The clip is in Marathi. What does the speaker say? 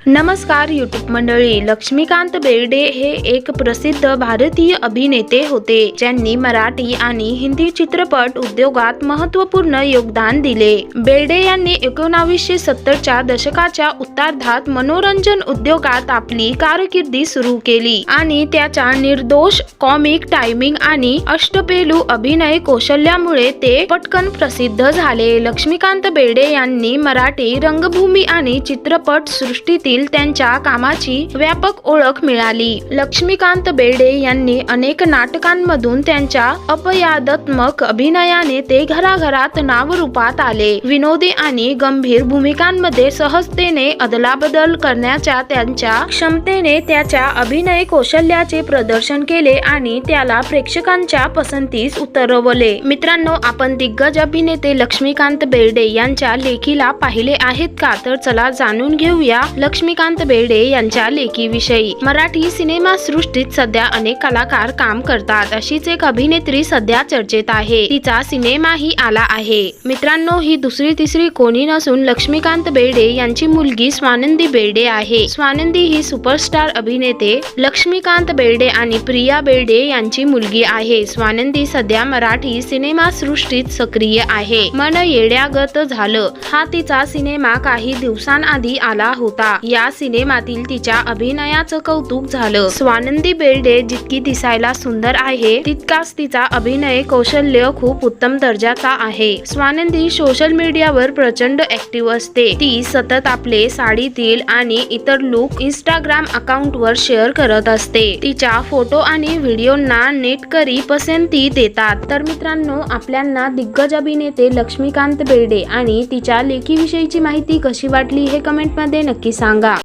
नमस्कार युट्यूब मंडळी. लक्ष्मीकांत बेर्डे हे एक प्रसिद्ध भारतीय अभिनेते होते ज्यांनी मराठी आणि हिंदी चित्रपट उद्योगात महत्त्वपूर्ण योगदान दिले. बेर्डे यांनी एकोणावीसशे सत्तरच्या दशकाच्या उत्तरार्धात मनोरंजन उद्योगात आपली कारकिर्दी सुरू केली आणि त्याच्या निर्दोष कॉमिक टायमिंग आणि अष्टपेलू अभिनय कौशल्यामुळे ते पटकन प्रसिद्ध झाले. लक्ष्मीकांत बेर्डे यांनी मराठी रंगभूमी आणि चित्रपट सृष्टीतील त्यांच्या कामाची व्यापक ओळख मिळाली. लक्ष्मीकांत बेर्डे यांनी अनेक नाटकांमधून त्यांच्या अपयादात्मक अभिनयाने ते घराघरात नावरूपात आले. विनोदी आणि गंभीर भूमिकांमध्ये सहजतेने अदलाबदल करण्याच्या त्यांच्या क्षमतेने त्याच्या अभिनय कौशल्याचे प्रदर्शन केले आणि त्याला प्रेक्षकांच्या पसंतीस उतरवले. मित्रांनो आपण दिग्गज अभिनेते लक्ष्मीकांत बेर्डे यांच्या लेखीला पाहिले आहेत का? तर चला जाणून घेऊया लक्ष्मीकांत बेर्डे यांच्या लेखीविषयी. मराठी सिनेमा सृष्टीत सध्या अनेक कलाकार काम करतात. अशीच एक अभिनेत्री सध्या चर्चेत आहे. तिचा सिनेमाही आला आहे. मित्रांनो ही दुसरी तिसरी कोणी नसून लक्ष्मीकांत बेर्डे यांची मुलगी स्वानंदी बेर्डे आहे. स्वानंदी ही सुपरस्टार अभिनेते लक्ष्मीकांत बेर्डे आणि प्रिया बेर्डे यांची मुलगी आहे. स्वानंदी सध्या मराठी सिनेमा सृष्टीत सक्रिय आहे. मन येड्यागत झालं. हा तिचा सिनेमा काही दिवसांआधी आला होता. या सिनेमातील तिच्या अभिनयाचं कौतुक झालं. स्वानंदी बेर्डे जितकी दिसायला सुंदर आहे तितकाच तिचा अभिनय कौशल्य खूप उत्तम दर्जाचा आहे. स्वानंदी सोशल मीडियावर प्रचंड ऍक्टिव्ह असते. ती सतत आपले साडीतील आणि इतर लुक इंस्टाग्राम अकाउंट वर शेअर करत असते. तिच्या फोटो आणि व्हिडिओंना नेटकरी पसंती देतात. तर मित्रांनो आपल्यांना दिग्गज अभिनेते लक्ष्मीकांत बेर्डे आणि तिच्या लेखीविषयीची माहिती कशी वाटली हे कमेंटमध्ये नक्की सांगा. சொல்லியிருக்காங்க